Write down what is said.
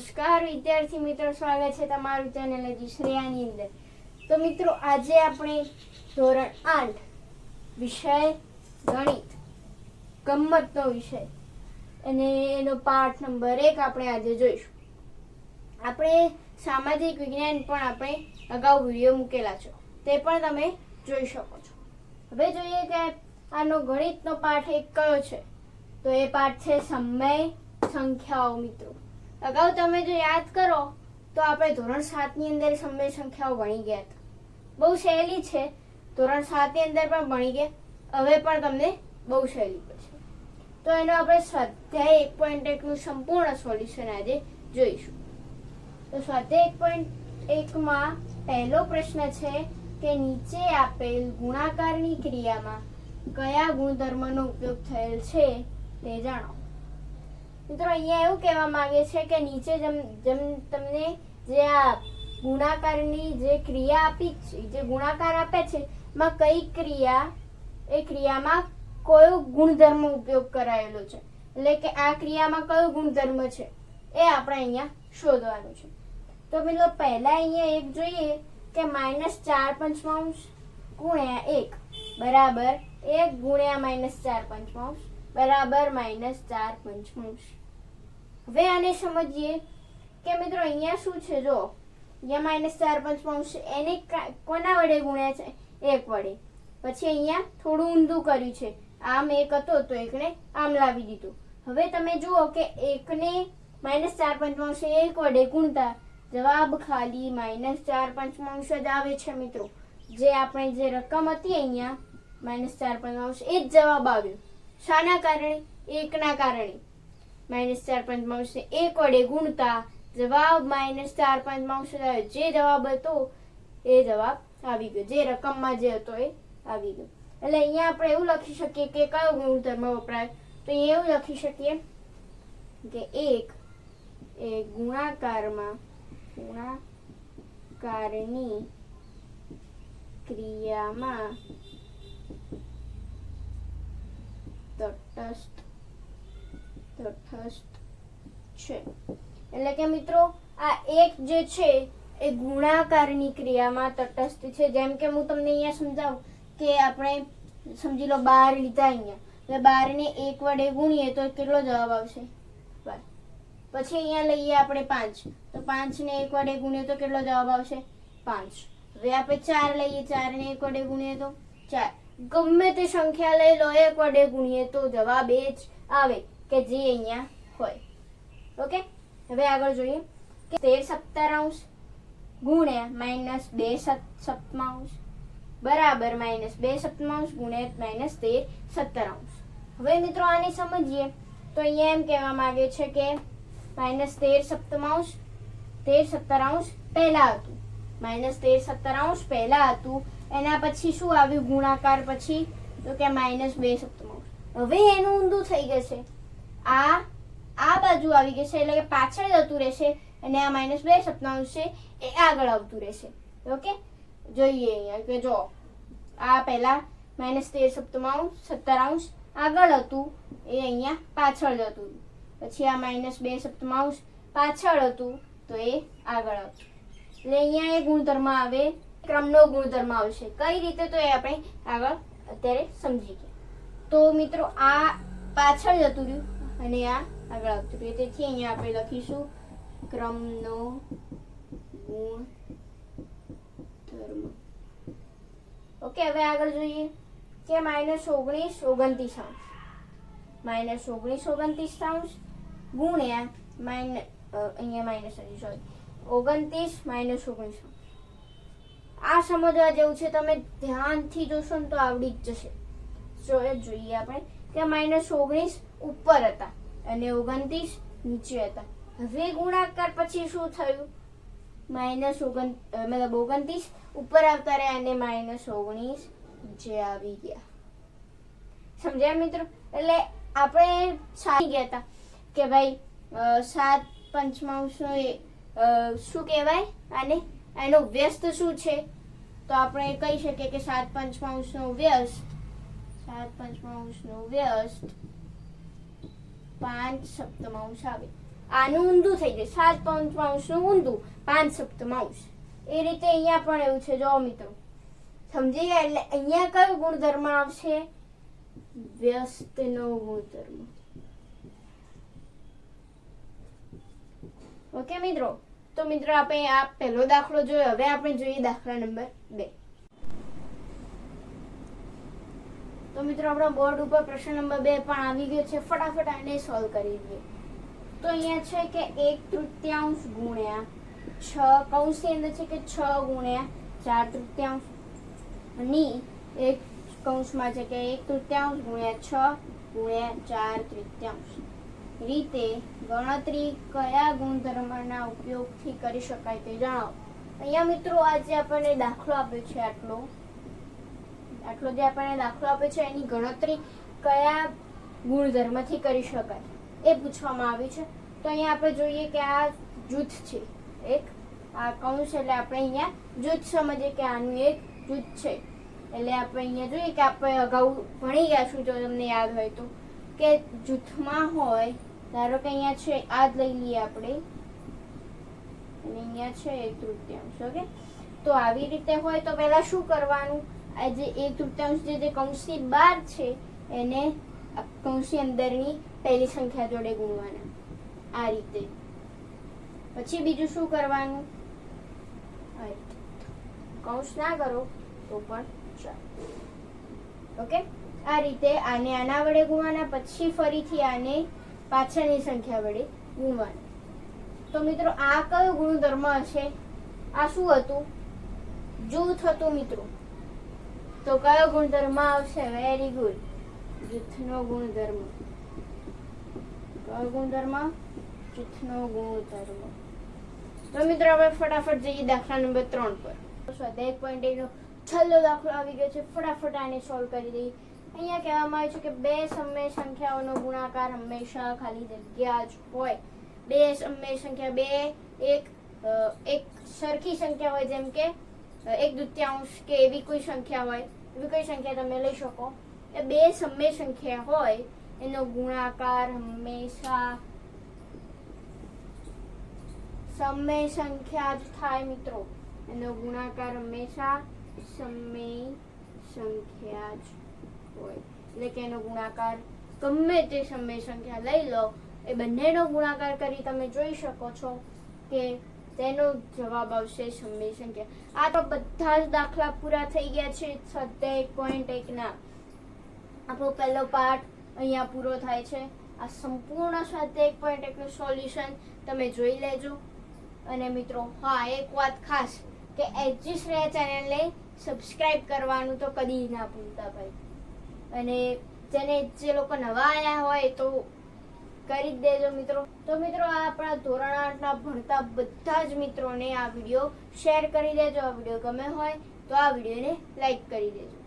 નમસ્કાર, વિદ્યાર્થી મિત્રો, સ્વાગત છે તમારું ચેનલ શ્રેયાની અંદર. તો મિત્રો, આજે આપણે ધોરણ આઠ, વિષય ગણિત, ગમ્મતનો વિષય. અને એનો પાઠ નંબર એક આપણે આજે જોઈશું. આપણે સામાજિક વિજ્ઞાન પણ આપણે અગાઉ વીડિયો મૂકેલા છો. તે પણ તમે જોઈ શકો છો. હવે જોઈએ કે આનો ગણિતનો પાઠ એક કયો છે? તો એ પાઠ છે સમય સંખ્યાઓ, મિત્રો. અગાઉ તમે જો યાદ કરો, તો આપણે ધોરણ સાતની અંદર સમય સંખ્યાઓ ભણી ગયા હતા. બહુ સહેલી છે. ધોરણ સાતની અંદર પણ ભણી ગયા. હવે પણ તમને બહુ સહેલી પડશે. તો એનો આપણે સ્વાધ્યાય એક પોઈન્ટ એકનું સંપૂર્ણ સોલ્યુશન આજે જોઈશું. તો સ્વાધ્યાય એક પોઈન્ટ એકમાં પહેલો પ્રશ્ન છે કે નીચે આપેલ ગુણાકારની ક્રિયામાં કયા ગુણધર્મનો ઉપયોગ થયેલ છે તે જાણો. મિત્રો અહીંયા એવું કહેવા માંગે છે કે નીચે જેમ જેમ તમને જે આ ગુણાકારની જે ક્રિયા આપી છે, જે ગુણાકાર આપે છે, એમાં કઈ ક્રિયા, એ ક્રિયામાં કયો ગુણધર્મ ઉપયોગ કરાયેલો છે? એટલે કે આ ક્રિયામાં કયો ગુણધર્મ છે, એ આપણે અહીંયા શોધવાનું છે. તો મિત્રો પહેલા અહીંયા એક જોઈએ કે માઇનસ ચાર પંચમાંશ ગુણ્યા એક બરાબર એક ગુણ્યા માઇનસ ચાર પંચમાંશ બરાબર માઇનસ ચાર પંચમાંશ. હવે આને સમજીએ કે મિત્રો અહીંયા શું છે, જો, અહીંયા માઇનસ ચાર પંચમાંશ એને કોના વડે ગુણ્યા છે? એક વડે. પછી અહીંયા થોડું ઊંધું કર્યું છે. આમ એક હતો તો એકને આમ લાવી દીધું. હવે તમે જુઓ કે એકને માઇનસ ચાર પંચમાંશ એક વડે ગુણતા જવાબ ખાલી માઇનસ ચાર પંચમાંશ જ આવે છે, મિત્રો. જે આપણે જે રકમ હતી અહીંયા માઇનસ ચાર પંચમાંશ એ જ જવાબ આવ્યો. શાના કારણે? એકના કારણે. માઇનસ ચાર પંચમાંશ એક વડે ગુણતા, જવાબ માઇનસ ચાર પાંચ જ આવ્યો જે જવાબ હતો એ જવાબ આવી ગયો. જે રકમમાં જે હતો એ આવી ગયો. એટલે અહીંયા આપણે એવું લખી શકીએ કે કયો ગુણધર્મ વપરાય? તો એવું લખી શકીએ કે એક એ ગુણાકારમાં ગુણાકારની ક્રિયામાં તટસ્થ તટસ્થ છે. એટલે કે મિત્રો, આ એક જે છે, એ ગુણાકારની ક્રિયામાં તટસ્થ છે. જેમ કે હું તમને અહીંયા સમજાવું કે આપણે સમજી લો બાર લીધા અહીંયા. એટલે બારને એક વડે ગુણીએ તો કેટલો જવાબ આવશે? બાર. પછી અહીંયા લઈએ આપણે પાંચ. તો પાંચને એક વડે ગુણીએ તો કેટલો જવાબ આવશે? પાંચ. હવે આપણે ચાર લઈએ. ચારને એક વડે ગુણીએ તો ચાર. ગમે તે સંખ્યા લઈ લો, એક વડે ગુણીએ તો જવાબ એ જ આવે. કે જે અહીંયા હોય. ઓકે હવે આગળ જોઈએ કે તેર સત્તરાંશ ગુણ્યા માઇનસ બે સપ- સપ્તમાંશ બરાબર માઇનસ બે સપ્તમાંશ ગુણ્યા માઇનસ તેર સત્તરાંશ હવે મિત્રો આને સમજીએ. તો અહીંયા એમ કહેવા માંગે છે કે માઇનસ તેર સપ્તમાંશ તેર સત્તરાંશ પહેલા હતું. માઇનસ તેર સત્તરાંશ પહેલા હતું. એના પછી શું આવ્યું? ગુણાકાર પછી તો કે માઇનસ બે સપ્તમાંશ હવે એનું ઊંધું થઈ જશે આ આ બાજુ આવી જશે એટલે કે પાછળ જતું રહેશે અને આ માઇનસ બે સપ્તમાંશ છે, એ આગળ આવતું રહેશે. ઓકે જોઈએ અહીંયા કે જો, આ પહેલા માઇનસ તેર સપ્તમાંશ સત્તરાંશ આગળ હતું, એ અહીંયા પાછળ જતું. પછી આ માઇનસ બે સપ્તમાંશ પાછળ હતું, તો એ આગળ આવતું. એટલે અહીંયા એ ગુણધર્મ આવે, ક્રમનો ગુણધર્મ આવશે. કઈ રીતે તો એ આપણે આગળ અત્યારે સમજી ગયા. તો મિત્રો, આ પાછળ જતું રહ્યું. અને આ આગળ આવતું રહ્યું તેથી અહીંયા આપણે લખીશું. ક્રમનો ગુણધર્મ ઓકે હવે આગળ જોઈએ કે માઇનસ ઓગણીસ ઓગણત્રીસ અંશ. માઇનસ ઓગણીસ ઓગણત્રીસ અંશ ગુણ્યા માઇન અહીંયા માઇનસ હતી સોરી ઓગણત્રીસ માઇનસ ઓગણીસ આ સમજવા જેવું છે, તમે ધ્યાનથી જોશો ને તો આવડી જ જશે. જોઈએ આપણે કે માઇનસ ઓગણીસ ઉપર હતા. અને ઓગણત્રીસ નીચે હતા. હવે ગુણાકાર પછી શું થયું? માઇનસ ઓગણ મતલબ ઓગણત્રીસ ઉપર આવતા રહ્યા અને માઇનસ ઓગણીસ નીચે આવી ગયા. સમજ્યા મિત્રો? એટલે આપણે સારી ગયા હતા કે ભાઈ સાત પંચમાંશ શું કહેવાય? અને એનો વ્યસ્ત શું છે? તો આપણે કહી શકીએ કે સાત પંચમાંશનો વ્યસ્ત, સાત પંચમાંશનો વ્યસ્ત પાંચ સપ્તમાંશ આવે. આનું ઊંધું થઈ જાય. સાત પંચમાંશનું ઊંધું. પાંચ સપ્તમાંશ એ રીતે અહીંયા પણ એવું છે. જો મિત્રો, સમજી ગયા? એટલે અહીંયા કયો ગુણધર્મ આવશે? વ્યસ્તનો ગુણધર્મ. ઓકે મિત્રો? તો મિત્રો, આપણે આ પહેલો દાખલો જોયો. હવે આપણે જોઈએ દાખલા નંબર બે. તો મિત્રો, આપણા બોર્ડ ઉપર પ્રશ્ન નંબર બે પણ આવી ગયો છે. ફટાફટ આને સોલ્વ કરી દઈએ. તો અહીંયા છે કે એક તૃતીયાંશ ગુણ્યા છ, કૌંસની અંદર છે કે છ ગુણ્યા ચાર તૃતીયાંશ. ની એક કૌંસમાં છે કે એક તૃતીયાંશ ગુણ્યા છ ગુણ્યા ચાર તૃતીયાંશ. રીતે ગણતરી કયા ગુણધર્મના ઉપયોગથી કરી શકાય તે જણાવો. અહીંયા મિત્રો, આજે આપણને દાખલો આપ્યો છે આટલો. આટલો જે આપણને દાખલો આપે છે, એની ગણતરી કયા ગુણધર્મથી કરી શકાય એ પૂછવામાં આવ્યું છે. તો અહીંયા આપણે જોઈએ કે આ જૂથ છે એક. આ કૌંસ એટલે આપણે અહીંયા જૂથ સમજીએ કે આનું એક જૂથ છે. એટલે આપણે અહીંયા જોઈએ કે આપણે અગાઉ ભણી ગયા છું, જો તમને યાદ હોય તો. કે જૂથમાં હોય, ધારો કે અહીંયા છે આ જ લઈ લઈએ આપણે. અને અહીંયા છે એક તૃતીયાંશ, ઓકે? તો આવી રીતે હોય તો પહેલા શું કરવાનું? જે એક તૃતીયાંશ જે કૌંસની બહાર છે, એને કૌંસની અંદરની પહેલી સંખ્યા જોડે ગુણવાના, આ રીતે. પછી બીજું શું કરવાનું. કૌંસ ના કરો તો પણ ચાલે. ઓકે? આ રીતે આને આના વડે ગુણવાના, પછી ફરીથી આને પાછળની સંખ્યા વડે ગુણવાના. તો મિત્રો, આ કયો ગુણધર્મ હશે? આ શું હતું? જૂથ હતું મિત્રો. તો કયો ગુણધર્મ આવશે? વેરી ગુડ જૂથનો ગુણધર્મ. કયો ગુણધર્મ? જૂથનો ગુણધર્મ. તો મિત્રો આપણે ફટાફટ જઈએ દાખલા નંબર ત્રણ પર. સ્વાધ્યાય પોઈન્ટ એનો છેલ્લો દાખલો આવી ગયો છે. ફટાફટ આને સોલ્વ કરી દઈએ. અહીંયા કહેવામાં આવ્યું છે કે બે સમય સંખ્યાઓનો ગુણાકાર હંમેશા ખાલી જગ્યા જ હોય. બે સમય સંખ્યા બે, એક એક સરખી સંખ્યા હોય, જેમ કે એક દૃત્યાંશ કે એવી કોઈ સંખ્યા હોય, એવી કોઈ સંખ્યા તમે લઈ શકો. એ બે સમય સંખ્યા હોય, એનો ગુણાકાર હંમેશા સમય સંખ્યા જ થાય મિત્રો. એનો ગુણાકાર હંમેશા સમય સંખ્યા જ હોય. એટલે કે એનો ગુણાકાર ગમે તે સમય સંખ્યા લઈ લો, એ બંનેનો ગુણાકાર કરી તમે જોઈ શકો છો કે તેનો જવાબ આવશે સમય સંખ્યા. આ તો બધા જ દાખલા પૂરા થઈ ગયા છે સ્વાધ્યાય એક પોઈન્ટ એકના આપણો પહેલો પાર્ટ અહીંયા પૂરો થાય છે. આ સંપૂર્ણ સ્વાધ્યાય એક પોઈન્ટ એકનું સોલ્યુશન તમે જોઈ લેજો. અને મિત્રો, હા, એક વાત ખાસ કે એચજી શ્રેયા ચેનલને સબસ્ક્રાઇબ કરવાનું તો કદી ના ભૂલતા ભાઈ. અને જેને જે લોકો નવા આવ્યા હોય તો કરી દેજો મિત્રો. તો મિત્રો, આ આપણા ધોરણ આઠના ભણતા બધા જ મિત્રોને આ વીડિયો શેર કરી દેજો. આ વીડિયો ગમે હોય તો આ વિડીયોને લાઈક કરી દેજો.